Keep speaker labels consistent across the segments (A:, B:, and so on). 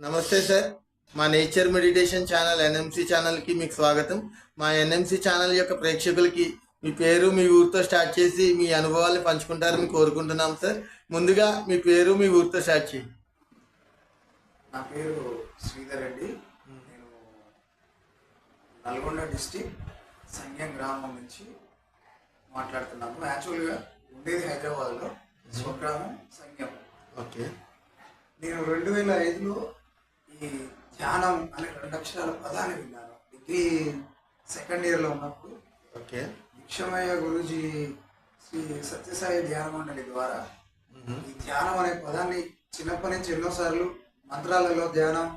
A: నమస్తే సార్. మా nature meditation channel NMC ఛానల్కి మీకు స్వాగతం. మా ఎన్ఎంసి ఛానల్ యొక్క ప్రేక్షకులకి మీ పేరు మీ ఊరితో స్టార్ట్ చేసి మీ అనుభవాల్ని పంచుకుంటారని కోరుకుంటున్నాం సార్. ముందుగా మీ పేరు మీ ఊరితో స్టార్ట్ చేయండి.
B: నా పేరు శ్రీధర్ రెడ్డి. నేను నల్గొండ డిస్టిక్ సంగ్యం గ్రామం నుంచి మాట్లాడుతున్నాను యాక్చువల్గా ఉండేది హైదరాబాద్లో స్వగ్రామం సంగ్యం
A: ఓకే.
B: నేను రెండు వేల ఐదులో ధ్యానం అనే రెండు అక్షరాల పదాన్ని విన్నాను. డిగ్రీ సెకండ్ ఇయర్లో ఉన్నప్పుడు.
A: ఓకే.
B: భిక్షమయ్య గురూజీ శ్రీ సత్యసాయి ధ్యాన మండలి ద్వారా ఈ ధ్యానం అనే పదాన్ని చిన్నప్పటి నుంచి ఎన్నోసార్లు మంత్రాలలో ధ్యానం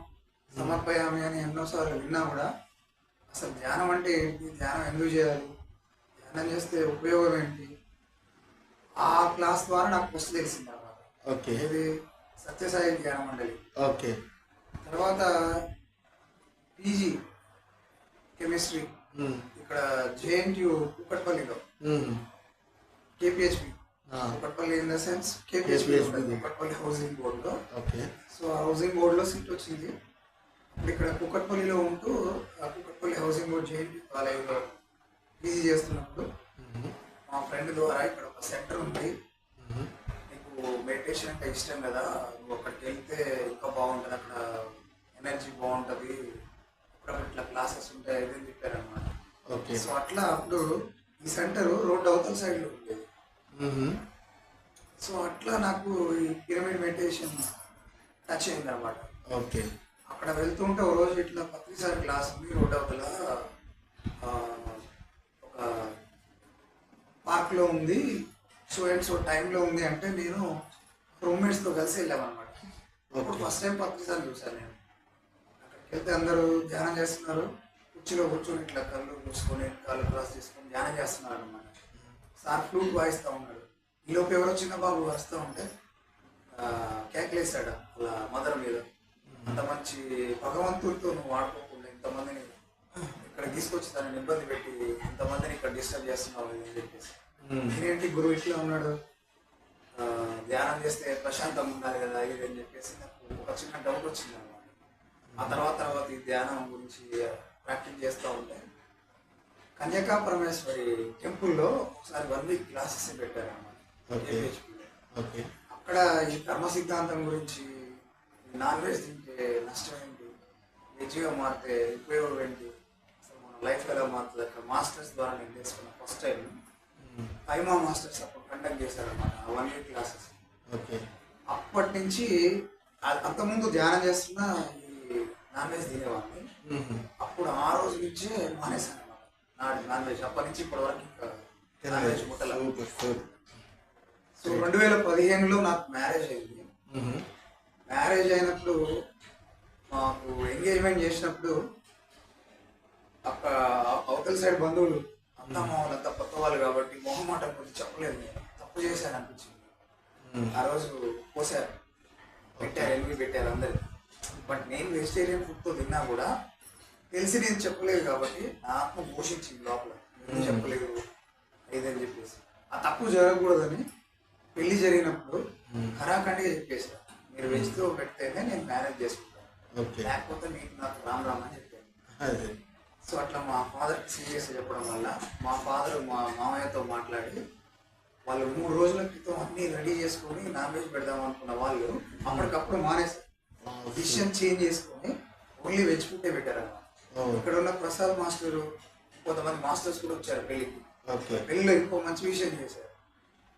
B: సమర్పయామి అని ఎన్నోసార్లు విన్నా కూడా అసలు ధ్యానం అంటే ఏంటి? ధ్యానం ఎందుకు చేయాలి? ధ్యానం చేస్తే ఉపయోగం ఏంటి? ఆ క్లాస్ ద్వారా నాకు ఫస్ట్ తెలిసింది అన్నమాట.
A: ఓకే.
B: ఏది సత్యసాయి ధ్యాన మండలి.
A: ఓకే.
B: తర్వాత పీజీ కెమిస్ట్రీ. ఇక్కడ JNTU కుక్కట్పల్లిలో. KPHP Kukatpally in the sense. KPHP Kukatpally housing బోర్డులో.
A: ఓకే.
B: సో ఆ హౌసింగ్ బోర్డులో సీట్ వచ్చింది. ఇక్కడ కుక్కట్పల్లిలో ఉంటూ ఆ కుక్కట్పల్లి హౌసింగ్ బోర్డ్ జేఎన్టీ కాలేజీలో పీజీ చేస్తున్నప్పుడు. మా ఫ్రెండ్ ద్వారా ఇక్కడ ఒక సెంటర్ ఉంది. నీకు మెడిటేషన్ అంటే ఇష్టం కదా. నువ్వు అక్కడికి వెళ్తే ఇంకా బాగుంటుంది అక్కడ. ఎనర్జీ బాగుంటుంది అప్పుడప్పుడు ఇట్లా క్లాసెస్ ఉంటాయి అని చెప్పారు అనమాట
A: ఓకే.
B: సో అట్లా అప్పుడు ఈ సెంటర్ రోడ్ అవతల సైడ్లో ఉండేది. సో అట్లా నాకు ఈ పిరమిడ్ మెడిటేషన్ టచ్ అయింది అనమాట
A: ఓకే.
B: అక్కడ వెళ్తుంటే ఒక రోజు ఇట్లా పత్రిసారి క్లాస్ ఉంది రోడ్ అవతల ఒక పార్క్లో ఉంది సో అండ్ సో టైంలో ఉంది అంటే నేను రూమ్మేట్స్తో కలిసి వెళ్ళామన్నమాట. అప్పుడు ఫస్ట్ టైం పత్రిసారి చూశాను నేను. వెళ్తే అందరూ ధ్యానం చేస్తున్నారు కుర్చీలో కూర్చొని ఇట్లా కళ్ళు మూసుకొని కాళ్ళు క్రాస్ చేసుకొని ధ్యానం చేస్తున్నారు అనమాట సార్ ఫ్లూట్ వాయిస్తూ ఉన్నాడు. ఈలోపు ఎవరో చిన్న బాబు వస్తూ ఉంటే ఆ, కేకలేసాడు అలా మదర్ మీద. అంత మంచి భగవంతుడితో నువ్వు ఆడుకోకుండా ఇంతమందిని ఇక్కడ తీసుకొచ్చి తనని ఇబ్బంది పెట్టి ఇంతమందిని ఇక్కడ డిస్టర్బ్ చేస్తున్నావు అని చెప్పేసి. నేనేంటి గురువు ఇట్లా ఉన్నాడు? ధ్యానం చేస్తే ప్రశాంతంగా ఉండాలి కదా ఇది అని చెప్పేసి నాకు ఒక చిన్న డౌట్ వచ్చింది అనమాట ఆ తర్వాత ధ్యానం గురించి ప్రాక్టీస్ చేస్తూ ఉంటే కన్యకా పరమేశ్వరి టెంపుల్లో ఒకసారి వన్ వీక్ క్లాసెస్ పెట్టారు అనమాట
A: Okay. ఓకే.
B: అక్కడ ఈ కర్మ సిద్ధాంతం గురించి నాన్ వెజ్ తింటే నష్టం ఏంటి వెజ్గా మారితే ఉపయోగం ఏంటి? అసలు మన లైఫ్ ఎలా మారుతుంది? అక్కడ మాస్టర్స్ ద్వారా నేను తెలుసుకున్న ఫస్ట్ టైం. పైమా మాస్టర్స్ అప్పుడు కండక్ట్ చేశారన్నమాట వన్ వీక్ క్లాసెస్.
A: ఓకే.
B: అప్పటి నుంచి అంతకుముందు ధ్యానం చేస్తున్న ఈ నాన్ వెజ్ తినేవాడిని. అప్పుడు ఆ రోజు నుంచే మానేశాను నాడు నాన్ వెజ్ అప్పటి నుంచి ఇప్పటి వరకు ఇంకా నాన్ వెజ్ ముట్టల సో రెండు వేల పదిహేనులో నాకు మ్యారేజ్ అయింది. మ్యారేజ్ అయినప్పుడు మాకు ఎంగేజ్మెంట్ చేసినప్పుడు అక్కడ అవతల సైడ్ బంధువులు అత్తమ్మ వాళ్ళంతా కొత్త వాళ్ళు కాబట్టి మొహమాట గురించి చెప్పలేదు నేను. తప్పు చేశాను అనిపించింది. ఆ రోజు పోసారు పెట్టారు ఎనిమిది పెట్టారు అందరు బట్ నేను వెజిటేరియన్ ఫుడ్తో తిన్నా కూడా తెలిసి నేను చెప్పలేదు కాబట్టి నా ఆత్మ పోషించింది లోపల. నేను చెప్పలేదు ఇదని చెప్పేసి. ఆ తప్పు జరగకూడదని పెళ్ళి జరిగినప్పుడు ఖరాఖండిగా చెప్పేసారు మీరు వెజ్తో పెడితేనే నేను మేనేజ్ చేసుకుంటాను లేకపోతే మీకు నాకు రామ్ రామ్ అని చెప్పాను సో అట్లా మా ఫాదర్కి సీరియస్ చెప్పడం వల్ల మా ఫాదర్ మా మామయ్యతో మాట్లాడి వాళ్ళు మూడు రోజుల క్రితం అన్ని రెడీ చేసుకొని నాన్ వెజ్ పెడదాం అనుకున్న వాళ్ళు అప్పటికప్పుడు మానేశారు. డిసిషన్ చేంజ్ చేసుకొని ఓన్లీ వెజ్ ఫుడ్డే పెట్టారు
A: ఓ.
B: ఇక్కడ ఉన్న ప్రసాద్ మాస్టర్ కొంతమంది మాస్టర్స్ కూడా వచ్చారు పెళ్ళికి
A: ఓకే.
B: పెళ్ళిలో ఇంకో మంచి విషయం చేశారు.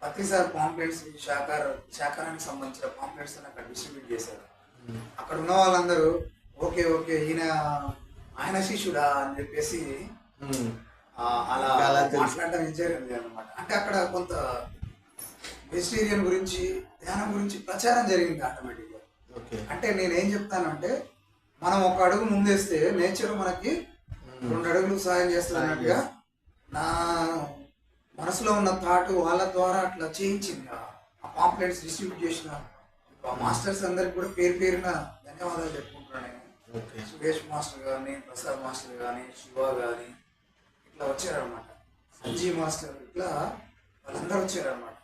B: ప్రతిసారి పాంప్లెట్స్ శాకార శాకారానికి సంబంధించిన పాంప్లెట్స్ అక్కడ డిస్ట్రిబ్యూట్ చేశారు. అక్కడ ఉన్న వాళ్ళందరూ ఓకే ఓకే ఈయన ఆయన శిష్యుడా అని చెప్పేసి అలా. మాట్లాడడం జరిగింది అనమాట అంటే అక్కడ కొంత వెజిటేరియన్ గురించి ధ్యానం గురించి ప్రచారం జరిగింది ఆటోమేటిక్గా
A: ఓకే
B: అంటే నేను ఏం చెప్తానంటే మనం ఒక అడుగు ముందేస్తే నేచర్ మనకి రెండు అడుగులు సాయం చేస్తున్నట్టుగా నా మనసులో ఉన్న థాట్ వాళ్ళ ద్వారా అట్లా చేయించింది. ఆ పాంప్లెట్స్ డిస్ట్రిబ్యూట్ చేసిన ఆ మాస్టర్స్ అందరికి కూడా పేరు పేరున ధన్యవాదాలు చెప్పుకుంటున్నాను నేను.
A: ఓకే.
B: సురేష్ మాస్టర్ కానీ ప్రసాద్ మాస్టర్ కానీ శివ కానీ ఇట్లా వచ్చారనమాట సంజీవ్ మాస్టర్ ఇట్లా వాళ్ళందరూ వచ్చారనమాట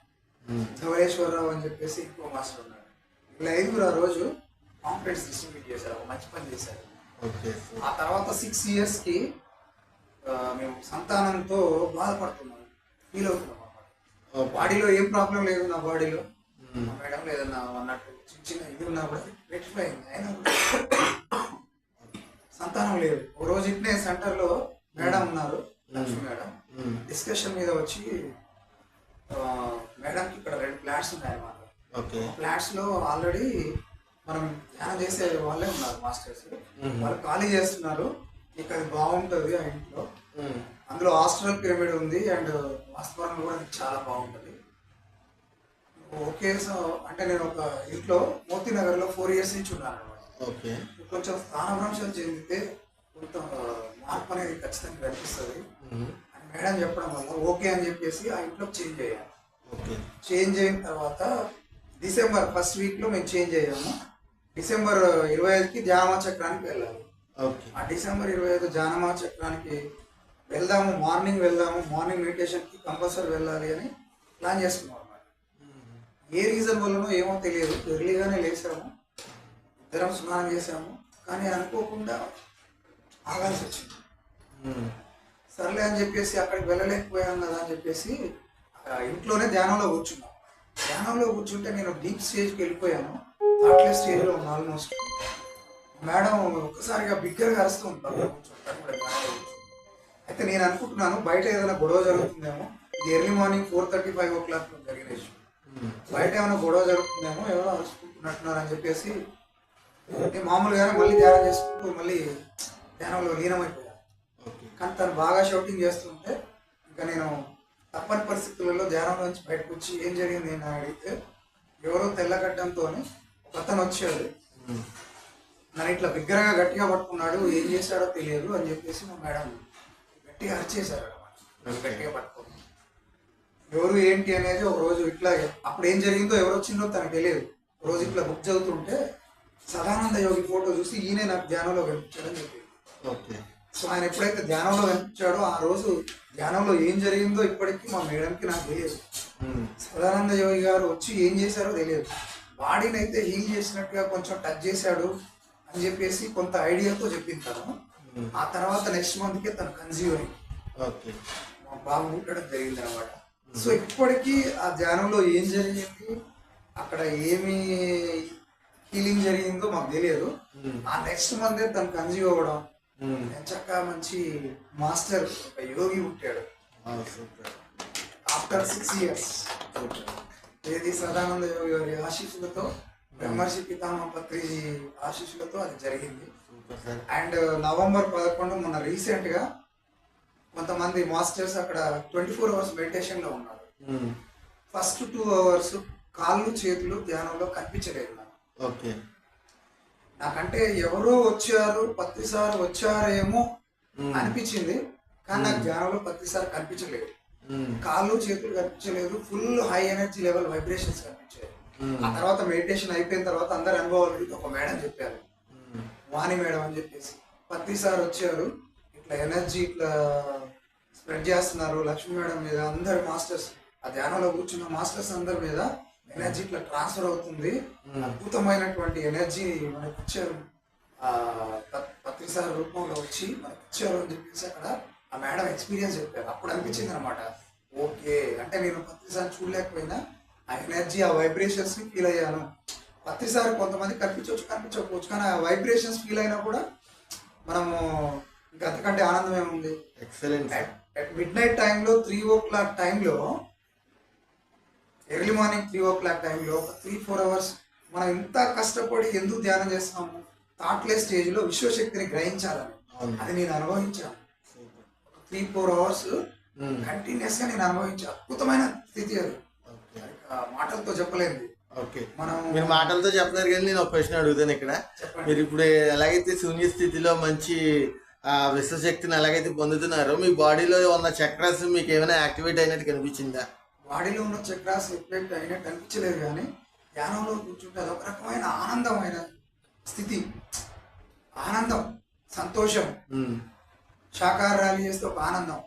A: మ్మ్.
B: ధవళేశ్వరరావు అని చెప్పేసి ఇంకో మాస్టర్ ఇలా ఐదుగురు ఆ రోజు. కాంప్లెక్స్ డిస్ట్రిబ్యూట్ చేశారు ఒక మంచి పని చేశారు.
A: ఓకే.
B: ఆ తర్వాత సిక్స్ ఇయర్స్కి మేము సంతానంతో బాధపడుతున్నాం. ఫీల్ అవుతున్నాం బాడీలో ఏం ప్రాబ్లం లేదు నా బాడీలో. మేడం లేదన్నా అన్నట్టు చిన్న చిన్న ఇది ఉన్నా కూడా రెక్టిఫై అయింది. అయినా కూడా సంతానం లేదు. ఒక రోజు ఇట్నే సెంటర్లో మేడం ఉన్నారు లక్ష్మి మేడం డిస్కషన్ మీద వచ్చి మేడంకి ఇక్కడ రెండు ఫ్లాట్స్ ఉన్నాయన్నమాట.
A: ఓకే.
B: ఫ్లాట్స్లో ఆల్రెడీ మనం ధ్యానం చేసే వాళ్ళే ఉన్నారు మాస్టర్స్ వాళ్ళు ఖాళీ చేస్తున్నారు. ఇక అది బాగుంటుంది ఆ ఇంట్లో. అందులో హాస్టల్ పిరమిడ్ ఉంది అండ్ వాస్తవానికి కూడా చాలా బాగుంటుంది. ఓకే సో అంటే నేను ఒక ఇంట్లో మోతీ నగర్లో ఫోర్ ఇయర్స్ నుంచి ఉన్నాను.
A: ఓకే.
B: కొంచెం స్థానభ్రంశం చెందితే కొంత మార్పు అనేది ఖచ్చితంగా కనిపిస్తుంది. అని మేడం చెప్పడం వల్ల ఓకే అని చెప్పేసి ఆ ఇంట్లో చేంజ్ అయ్యాను
A: ఓకే.
B: చేంజ్ అయిన తర్వాత డిసెంబర్ ఫస్ట్ వీక్లో మేము చేంజ్ అయ్యాము. డిసెంబర్ ఇరవై ఐదుకి ధ్యానమా చక్రానికి వెళ్ళాలి.
A: ఓకే.
B: ఆ డిసెంబర్ ఇరవై ఐదు జానమా చక్రానికి వెళ్దాము మార్నింగ్ వెళ్దాము మార్నింగ్ మెడిటేషన్కి కంపల్సరీ వెళ్ళాలి అని ప్లాన్ చేసుకున్నాం ఏ రీజన్ వల్లనో ఏమో తెలియదు. ఎర్లీగానే లేసాము. ఇద్దరం స్నానం చేసాము. కానీ అనుకోకుండా ఆగాల్సి వచ్చింది. సర్లే అని చెప్పేసి అక్కడికి వెళ్ళలేకపోయాం కదా అని చెప్పేసి ఇంట్లోనే ధ్యానంలో కూర్చున్నాం. ధ్యానంలో కూర్చుంటే నేను డీప్ స్టేజ్కి వెళ్ళిపోయాను. థాట్లెస్ స్టేజ్లో ఉన్నాను ఆల్మోస్ట్ మేడం ఒక్కసారిగా బిగ్గరగా అరుస్తూ ఉంటాను కూర్చుంటాను కూడా ధ్యానంలో కూర్చుని. అయితే నేను అనుకుంటున్నాను బయట ఏదైనా గొడవ జరుగుతుందేమో? ఇది early morning four thirty five o'clock జరిగిన ఇష్యూ. బయట ఏమైనా గొడవ జరుగుతుందేమో? ఎవరో అరుచుకుంటున్నట్టున్నారు అని చెప్పేసి నేను మామూలుగానే మళ్ళీ ధ్యానం చేసుకుంటూ మళ్ళీ ధ్యానంలో లీనమైపోయాను. కానీ తను బాగా షౌటింగ్ చేస్తుంటే ఇంకా నేను తప్పని పరిస్థితులలో ధ్యానం నుంచి బయటకు వచ్చి ఏం జరిగింది అని అడిగితే ఎవరో తెల్లగడ్డంతో ఒక అతను వచ్చాడు. నన్ను ఇట్లా బిగ్గరగా గట్టిగా పట్టుకున్నాడు ఏం చేశాడో తెలియదు అని చెప్పేసి మా మేడం గట్టిగా అరిచేశారు గట్టిగా పట్టుకుని. ఎవరు ఏంటి అనేది ఒక రోజు ఇట్లా అప్పుడు ఏం జరిగిందో ఎవరు వచ్చిందో తనకు తెలియదు. ఒక రోజు ఇట్లా బుక్ చదువుతుంటే సదానంద యోగి ఫోటో చూసి ఈయనే నాకు ధ్యానంలో కనిపించాడని చెప్పింది.
A: ఓకే.
B: సో ఆయన ఎప్పుడైతే ధ్యానంలో కనిపించాడో ఆ రోజు ధ్యానంలో ఏం జరిగిందో ఇప్పటికీ మా మేడంకి నాకు తెలియదు. సదానంద యోగి గారు వచ్చి ఏం చేశారో తెలియదు. బాడీని అయితే హీల్ చేసినట్టుగా కొంచెం టచ్ చేశాడు అని చెప్పేసి కొంత ఐడియాతో చెప్పింది తను. ఆ తర్వాత నెక్స్ట్ మంత్కే తను కన్సీవ్ అయింది. మా బాబు పుట్టడం జరిగింది అనమాట సో ఇప్పటికీ ఆ ధ్యానంలో ఏం జరిగింది అక్కడ ఏమి హీలింగ్ జరిగిందో మాకు తెలియదు. ఆ నెక్స్ట్ మంత్ తను కన్సీవ్ అవ్వడం చక్కగా మంచి మాస్టర్ ఒక యోగి పుట్టాడు.
A: సూపర్.
B: ఆఫ్టర్ సిక్స్ ఇయర్స్ ఏది సదానంద యోగి గారి ఆశీస్సులతో బ్రహ్మర్షి పితామహ పత్రిజీ ఆశీస్సులతో అది జరిగింది. అండ్ నవంబర్ పదకొండు మొన్న రీసెంట్గా కొంతమంది మాస్టర్స్ అక్కడ ట్వంటీ ఫోర్ అవర్స్ మెడిటేషన్లో ఉన్నారు ఫస్ట్ టూ అవర్స్ కాళ్ళు చేతులు ధ్యానంలో కనిపించలేదు. నాకు
A: ఓకే.
B: నాకంటే ఎవరో వచ్చారు పత్తిసారి వచ్చారేమో అనిపించింది. కానీ నాకు ధ్యానంలో పత్తిసారి కనిపించలేదు. కాళ్ళు చేతులు కనిపించలేదు. Full high energy level vibrations కనిపించాయి. ఆ తర్వాత మెడిటేషన్ అయిపోయిన తర్వాత అందరి అనుభవాలు ఒక మేడం చెప్పారు. వాణి మేడం అని చెప్పేసి. పత్తి సార్ వచ్చారు. ఇట్లా ఎనర్జీ ఇట్లా స్ప్రెడ్ చేస్తున్నారు. లక్ష్మీ మేడం మీద అందరు మాస్టర్స్ ఆ ధ్యానంలో కూర్చున్న మాస్టర్స్ అందరి మీద ఎనర్జీ ఇట్లా ట్రాన్స్ఫర్ అవుతుంది. అద్భుతమైనటువంటి ఎనర్జీ మనకు ఇచ్చారు ఆ పత్- పత్రి సార్ రూపంలో వచ్చి మనకి ఇచ్చారు అని చెప్పేసి అక్కడ ఆ మేడం ఎక్స్పీరియన్స్ చెప్పారు. అప్పుడు అనిపించింది అనమాట ఓకే అంటే నేను పత్రి సార్ చూడలేకపోయినా ఆ ఎనర్జీ ఆ వైబ్రేషన్స్ని ఫీల్ అయ్యాను. పత్రిసారి కొంతమంది కనిపించవచ్చు కనిపించకపోవచ్చు కానీ ఆ వైబ్రేషన్స్ ఫీల్ అయినా కూడా మనము ఇంకా అంతకంటే ఆనందం ఏముంది
A: ఎక్సలెంట్
B: అట్ మిడ్ నైట్ టైంలో త్రీ ఓ క్లాక్ టైంలో early morning three o'clock టైంలో ఒక త్రీ ఫోర్ అవర్స్ మనం ఇంత కష్టపడి ఎందుకు ధ్యానం చేస్తాము? థాట్లెస్ స్టేజ్లో విశ్వశక్తిని గ్రహించాలని. అది నేను అనుభవించాను. త్రీ ఫోర్ అవర్స్ కంటిన్యూస్గా నేను అనుభవించాను. అద్భుతమైన స్థితి అది. మాటలతో చెప్పలేదు.
A: ఓకే.
B: మనం
A: మీరు మాటలతో చెప్తున్నారు కానీ నేను ఒక ప్రశ్న అడుగుతాను ఇక్కడ. మీరు ఇప్పుడు ఎలాగైతే శూన్య స్థితిలో మంచి ఆ విశ్వశక్తిని ఎలాగైతే పొందుతున్నారో మీ బాడీలో ఉన్న చక్రాస్ మీకు ఏమైనా యాక్టివేట్ అయినట్టు కనిపించిందా?
B: బాడీలో ఉన్న చక్రాస్ రిఫ్లెక్ట్ అయినట్టు అనిపించలేదు కానీ ధ్యానంలో కూర్చుంటే అదొక రకమైన ఆనందమైన స్థితి. ఆనందం సంతోషం. శాకాహార ర్యాలీ చేస్తే ఒక ఆనందం.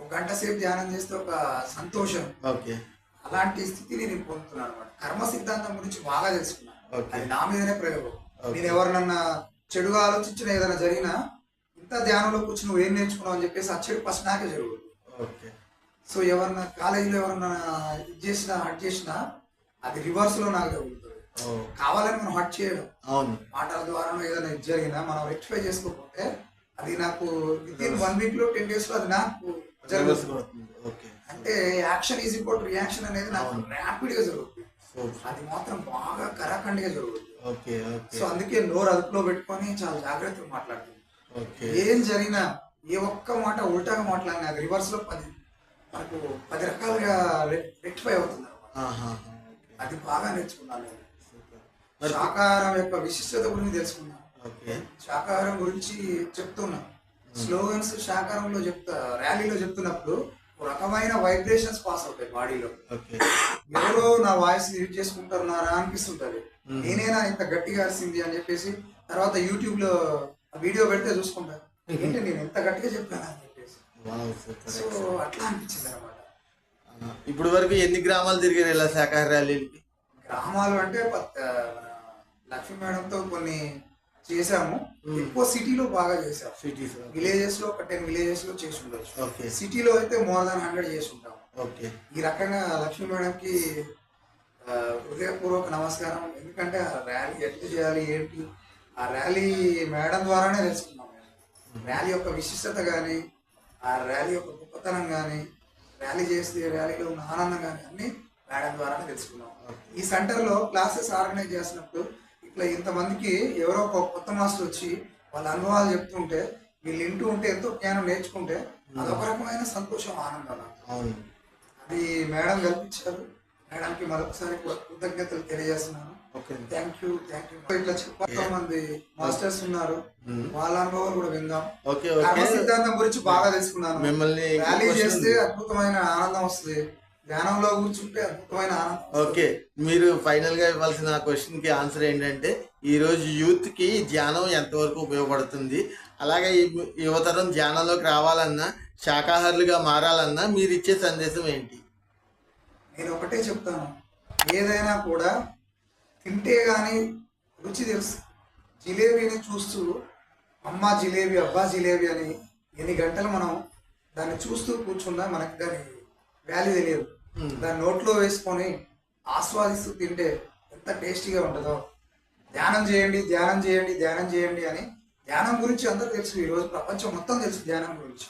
B: ఒక గంట సేపు ధ్యానం చేస్తే ఒక సంతోషం.
A: ఓకే.
B: అలాంటి స్థితిని నేను పొందుతున్నాను అనమాట కర్మ సిద్ధాంతం గురించి బాగా తెలుసుకున్నాను. అది నా మీదనే ప్రయోగం. నేను ఎవరినన్నా చెడుగా ఆలోచించిన ఏదైనా జరిగినా ఇంత ధ్యానంలో కూర్చుని నువ్వు ఏం నేర్చుకున్నావు అని చెప్పేసి ఆ చెడు ఫస్ట్ నాకే జరుగుతుంది.
A: ఓకే.
B: సో ఎవరన్నా కాలేజీలో ఎవరన్నా ఇది చేసినా హట్ చేసినా అది రివర్స్లో నాకు
A: ఓ.
B: కావాలని మనం హట్ చేయడం
A: అవును.
B: మాటల ద్వారా ఏదైనా ఇది జరిగినా మనం రెక్టిఫై చేసుకోకపోతే అది నాకు విత్ ఇన్ వన్ వీక్లో టెన్ డేస్లో అది నాకు జరుగుతుంది అంటే యాక్షన్ ఈజ్ ఈక్వల్ రియాక్షన్ అనేది నాకు. ర్యాపిడ్గా జరుగుతుంది. అది మాత్రం బాగా కరాఖండిగా జరుగుతుంది. సో అందుకే నోరు అదుపులో పెట్టుకొని చాలా జాగ్రత్తగా మాట్లాడుతుంది. ఏం జరిగినా ఏ ఒక్క మాట ఉల్టాగా మాట్లాడినా అది రివర్స్లో పది మనకు పది రకాలుగా రెక్టిఫై అవుతుంది. అది బాగా నేర్చుకున్నాను శాకాహారం యొక్క విశిష్టత గురించి తెలుసుకున్నాను శాకాహారం గురించి చెప్తున్నా. స్లోగన్స్ శాకాహారంలో చెప్తా ర్యాలీలో చెప్తున్నప్పుడు ఒక రకమైన వైబ్రేషన్స్ పాస్ అవుతాయి బాడీలో. ఎవరో నా వాయిస్ యూజ్ చేసుకుంటున్నారా అనిపిస్తుంటది. నేనేనా ఇంత గట్టిగా అరిసింది అని చెప్పేసి తర్వాత యూట్యూబ్లో వీడియో పెడితే చూసుకుంటా. ఏంటి నేను ఎంత గట్టిగా చెప్పాను సో అట్లా అనిపించింది అనమాట
A: ఆ, ఇప్పుడు వరకు ఎన్ని గ్రామాలు తిరిగారు ఇలా శాఖాహార ర్యాలీలకి?
B: గ్రామాలు అంటే లక్ష్మీ మేడంతో కొన్ని చేసాము. ఎక్కువ సిటీలో బాగా చేసాము
A: సిటీస్
B: విలేజెస్లో ఒక టెన్ విలేజెస్లో చేసి ఉండొచ్చు.
A: ఓకే.
B: సిటీలో అయితే మోర్ దాన్ హండ్రెడ్ చేసి ఉంటాం.
A: ఓకే.
B: ఈ రకంగా లక్ష్మీ మేడంకి ఆ, హృదయపూర్వక నమస్కారం. ఎందుకంటే ఆ ర్యాలీ ఎట్లా చేయాలి ఏంటి? ఆ ర్యాలీ మేడం ద్వారానే తెలుసుకున్నాం ర్యాలీ యొక్క విశిష్టత కానీ ఆ ర్యాలీ యొక్క గొప్పతనం కానీ ర్యాలీ చేస్తే ర్యాలీలో ఉన్న ఆనందం కానీ అన్ని మేడం ద్వారానే తెలుసుకున్నాం. ఈ సెంటర్లో క్లాసెస్ ఆర్గనైజ్ చేసినప్పుడు ఇట్లా ఇంతమందికి ఎవరో ఒక కొత్త మాస్టర్ వచ్చి వాళ్ళ అనుభవాలు చెప్తుంటే వీళ్ళు వింటూ ఉంటే ఎంతో జ్ఞానం నేర్చుకుంటే అదొక రకమైన సంతోషం ఆనందం అది మేడం కల్పించారు. మేడంకి మరొకసారి కృతజ్ఞతలు తెలియజేస్తున్నాను. థ్యాంక్ యూ థ్యాంక్ యూ ఇట్లా చాలా మంది మాస్టర్స్ ఉన్నారు.
A: మ్మ్.
B: వాళ్ళ అనుభవాలు కూడా విందాం.
A: ఓకే ఓకే
B: సిద్ధాంతం గురించి బాగా తెలుసుకున్నాను.
A: మిమ్మల్ని
B: ర్యాలీ చేస్తే. అద్భుతమైన ఆనందం వస్తుంది. ధ్యానంలో కూర్చుంటే అద్భుతమైన ఆనందం.
A: ఓకే మీరు ఫైనల్గా ఇవ్వాల్సిన క్వశ్చన్కి ఆన్సర్ ఏంటంటే ఈ రోజు యూత్కి ధ్యానం ఎంతవరకు ఉపయోగపడుతుంది? అలాగే యువతరం ధ్యానంలోకి రావాలన్నా శాకాహారులుగా మారాలన్నా మీరు ఇచ్చే సందేశం ఏంటి?
B: నేను ఒకటే చెప్తాను. ఏదైనా కూడా తింటే గాని రుచి తెలుసు. జిలేబీని చూస్తూ అమ్మ జిలేబీ అబ్బా జిలేబీ అని ఎన్ని గంటలు మనం దాన్ని చూస్తూ కూర్చున్నా మనకి దాని వాల్యూ తెలియదు. దాన్ని నోట్లో వేసుకొని ఆస్వాదిస్తూ తింటే ఎంత టేస్టీగా ఉంటుందో. ధ్యానం చేయండి ధ్యానం చేయండి ధ్యానం చేయండి అని ధ్యానం గురించి అందరూ తెలుసు. ఈరోజు ప్రపంచం మొత్తం తెలుసు ధ్యానం గురించి.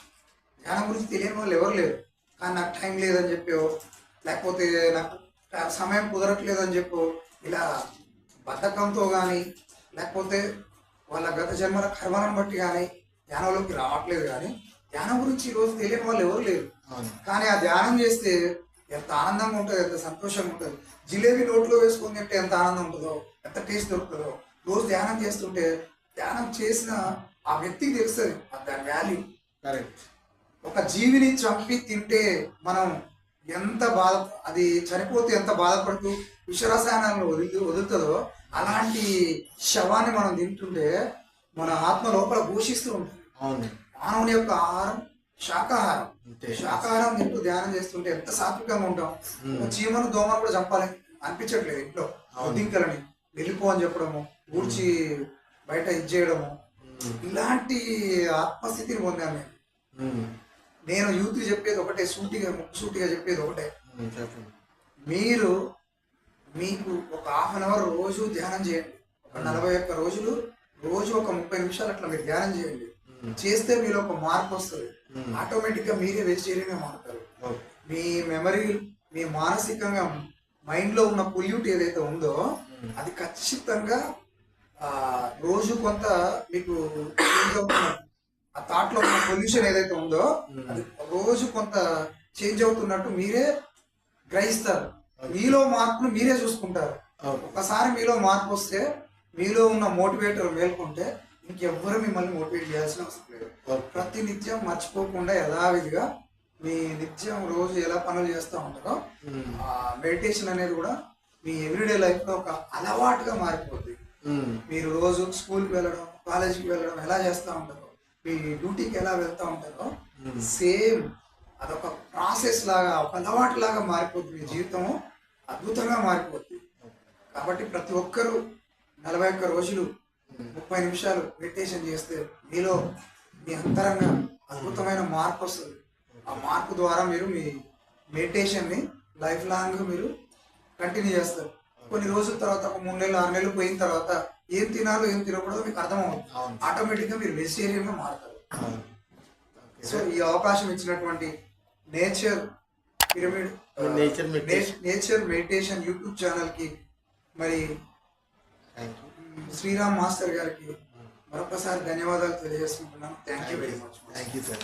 B: ధ్యానం గురించి తెలియని వాళ్ళు ఎవరు లేరు. కానీ నాకు టైం లేదని చెప్పో లేకపోతే నాకు సమయం కుదరట్లేదని చెప్పో ఇలా బద్ధకంతో కానీ లేకపోతే వాళ్ళ గత జన్మల కర్మలను బట్టి కానీ ధ్యానంలోకి రావట్లేదు కానీ ధ్యానం గురించి ఈరోజు తెలియని వాళ్ళు ఎవరు లేరు. కానీ ఆ ధ్యానం చేస్తే ఎంత ఆనందంగా ఉంటుంది ఎంత సంతోషంగా ఉంటుంది. జిలేబీ నోట్లో వేసుకొని తింటే ఎంత ఆనందం ఉంటుందో ఎంత టేస్ట్ దొరుకుతుందో. రోజు ధ్యానం చేస్తుంటే ధ్యానం చేసిన ఆ వ్యక్తికి తెలుస్తుంది దాని వాల్యూ
A: కరెక్ట్
B: ఒక జీవిని చంపి తింటే మనం ఎంత బాధ అది చనిపోతే ఎంత బాధపడుతూ విషరసాయనాలను వదిలి వదులుతుందో అలాంటి శవాన్ని మనం తింటుంటే మన ఆత్మ లోపల ఘోషిస్తూ ఉంటుంది.
A: అవును.
B: మానవుని యొక్క ఆహారం శాకాహారం. శాకాహారం తింటూ ధ్యానం చేస్తుంటే ఎంత సాత్వికంగా ఉంటాం. చీమను దోమను కూడా చంపాలి. అనిపించట్లేదు ఇంట్లో. ఉద్దింకలని వెళ్ళిపో అని చెప్పడము ఊడ్చి బయట ఇచ్చేయడము
A: మ్మ్.
B: ఇలాంటి ఆత్మస్థితిని పొందాను నేను. నేను యూత్ చెప్పేది ఒకటే సూటిగా సూటిగా చెప్పేది ఒకటే మీరు మీకు ఒక హాఫ్ అన్ అవర్ రోజు ధ్యానం చేయండి ఒక నలభై ఒక్క రోజులు రోజు ఒక ముప్పై నిమిషాలు అట్లా మీరు ధ్యానం చేయండి. చేస్తే మీలో ఒక మార్పు వస్తుంది
A: మ్మ్.
B: ఆటోమేటిక్గా మీరే వెజిటేరియన్ మారుతారు మీ మెమరీ మీ మానసికంగా మైండ్లో ఉన్న పొల్యూట్ ఏదైతే ఉందో. అది ఖచ్చితంగా రోజు కొంత మీకు అవుతున్నట్టు. ఆ థాట్లో ఉన్న పొల్యూషన్ ఏదైతే ఉందో అది రోజు కొంత చేంజ్ అవుతున్నట్టు మీరే గ్రహిస్తారు. మీలో మార్పును మీరే చూసుకుంటారు. ఒకసారి మీలో మార్పు వస్తే మీలో ఉన్న మోటివేటర్ మేల్కొంటే ఇంకెవ్వరు మిమ్మల్ని మోటివేట్ చేయాల్సిన అవసరం లేదు. ప్రతి నిత్యం మర్చిపోకుండా యథావిధిగా మీ నిత్యం రోజు ఎలా పనులు చేస్తూ ఉంటారో మెడిటేషన్ అనేది కూడా మీ ఎవ్రీడే లైఫ్లో ఒక అలవాటుగా మారిపోతుంది
A: మ్మ్.
B: మీరు రోజు స్కూల్కి వెళ్ళడం కాలేజీకి వెళ్ళడం ఎలా చేస్తూ ఉంటారో? మీ డ్యూటీకి ఎలా వెళ్తూ ఉంటారో
A: మ్మ్.
B: సేమ్ అదొక ప్రాసెస్ లాగా ఒక అలవాటు లాగా మారిపోతుంది మీ జీవితం అద్భుతంగా మారిపోతుంది కాబట్టి ప్రతి ఒక్కరూ నలభై ఒక్క రోజులు ముప్పై నిమిషాలు మెడిటేషన్ చేస్తే మీలో మీ అంతరంగ అద్భుతమైన మార్పు వస్తుంది. ఆ మార్పు ద్వారా మీరు మీ మెడిటేషన్ని లైఫ్ లాంగ్ మీరు కంటిన్యూ చేస్తారు. కొన్ని రోజుల తర్వాత ఒక మూడు నెలలు ఆరు నెలలు పోయిన తర్వాత ఏం తినాలో ఏం తినకూడదో మీకు అర్థమవుతుంది. ఆటోమేటిక్గా మీరు వెజిటేరియన్గా మారుతారు. సో ఈ అవకాశం ఇచ్చినటువంటి nature pyramid
A: meditation.
B: Nature meditation. YouTube ఛానల్కి మరి శ్రీరామ్ మాస్టర్ గారికి మరొకసారి ధన్యవాదాలు తెలియజేసుకుంటున్నాను. Thank you very much
A: thank you sir